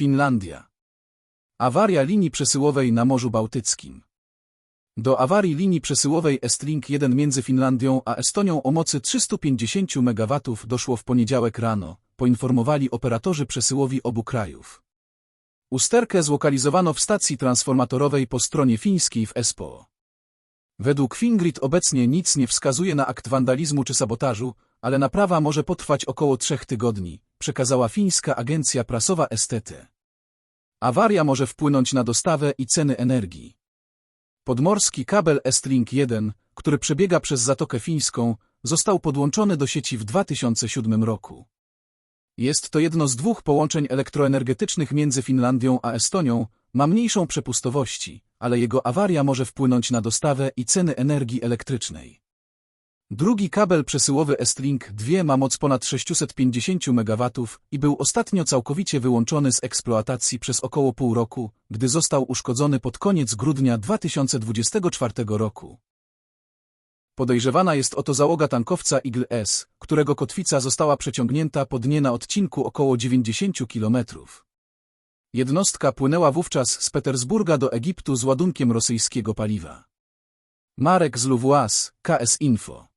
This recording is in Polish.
Finlandia. Awaria linii przesyłowej na Morzu Bałtyckim. Do awarii linii przesyłowej Estlink 1 między Finlandią a Estonią o mocy 350 MW doszło w poniedziałek rano, poinformowali operatorzy przesyłowi obu krajów. Usterkę zlokalizowano w stacji transformatorowej po stronie fińskiej w Espoo. Według Fingrid obecnie nic nie wskazuje na akt wandalizmu czy sabotażu, ale naprawa może potrwać około trzech tygodni, przekazała fińska agencja prasowa STT. Awaria może wpłynąć na dostawę i ceny energii. Podmorski kabel Estlink 1, który przebiega przez Zatokę Fińską, został podłączony do sieci w 2007 roku. Jest to jedno z dwóch połączeń elektroenergetycznych między Finlandią a Estonią, ma mniejszą przepustowości, ale jego awaria może wpłynąć na dostawę i ceny energii elektrycznej. Drugi kabel przesyłowy Estlink 2 ma moc ponad 650 MW i był ostatnio całkowicie wyłączony z eksploatacji przez około pół roku, gdy został uszkodzony pod koniec grudnia 2024 roku. Podejrzewana jest o to załoga tankowca Eagle S, którego kotwica została przeciągnięta po dnie na odcinku około 90 km. Jednostka płynęła wówczas z Petersburga do Egiptu z ładunkiem rosyjskiego paliwa. Marek z Luwłas, KS Info